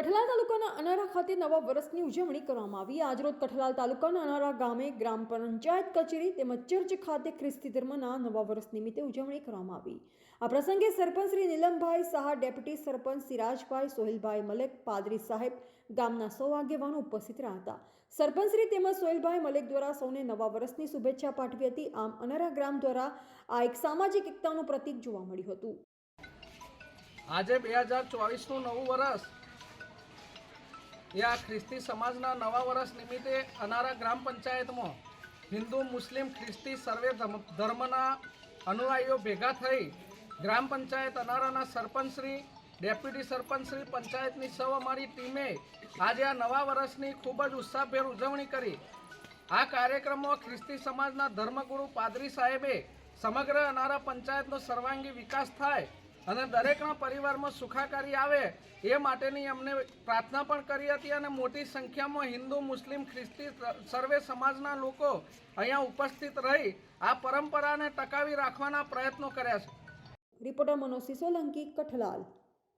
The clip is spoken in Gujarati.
કઠલાલ તાલુકાના અનારા ખાતે નવા વર્ષની ઉજવણી કરવામાં આવી. આજરોજ કઠલાલ તાલુકાના અનારા ગામે ગ્રામ પંચાયત કચેરી તેમજ ચર્ચ ખાતે ખ્રિસ્તી ધર્મના નવા વર્ષ નિમિત્તે ઉજવણી કરવામાં આવી. આ પ્રસંગે સરપંચ શ્રી નીલમભાઈ શાહ ડેપ્યુટી સરપંચ સિરાજભાઈ, સોહિલભાઈ મલેક, પાદરી સાહેબ ગામના સૌ આગેવાનો ઉપસ્થિત રહ્યા હતા. સરપંચ શ્રી તેમજ સોહિલભાઈ મલેક દ્વારા સૌને નવા વર્ષની શુભેચ્છા પાઠવી હતી. આમ અનારા ગ્રામ દ્વારા આ એક સામાજિક એકતાનું પ્રતીક જોવા મળ્યું હતું. આજે બે હજાર ચોવીસનું નવું વર્ષ. એ આ ખ્રિસ્તી સમાજના નવા વર્ષ નિમિત્તે અનારા ગ્રામ પંચાયતમાં હિન્દુ, મુસ્લિમ, ખ્રિસ્તી સર્વે ધર્મ- ધર્મના અનુયાયીઓ ભેગા થઈ ગ્રામ પંચાયત અનારાના સરપંચશ્રી ડેપ્યુટી સરપંચશ્રી પંચાયતની સૌ અમારી ટીમે આજે આ નવા વર્ષની ખૂબ જ ઉત્સાહભેર ઉજવણી કરી. આ કાર્યક્રમમાં ખ્રિસ્તી સમાજના ધર્મગુરુ પાદરી સાહેબે સમગ્ર અનારા પંચાયતનો સર્વાંગી વિકાસ થાય અને દરેકના પરિવારમાં સુખાકારી આવે એ માટેની અમને પ્રાર્થના પણ કરી હતી અને મોટી સંખ્યામાં હિન્દુ, મુસ્લિમ, ખ્રિસ્તી સર્વે સમાજના લોકો અહીંયા ઉપસ્થિત રહી આ પરંપરાને ટકાવી રાખવાના પ્રયત્નો કર્યા છે. રિપોર્ટર મનોજ સોલંકી કઠલાલ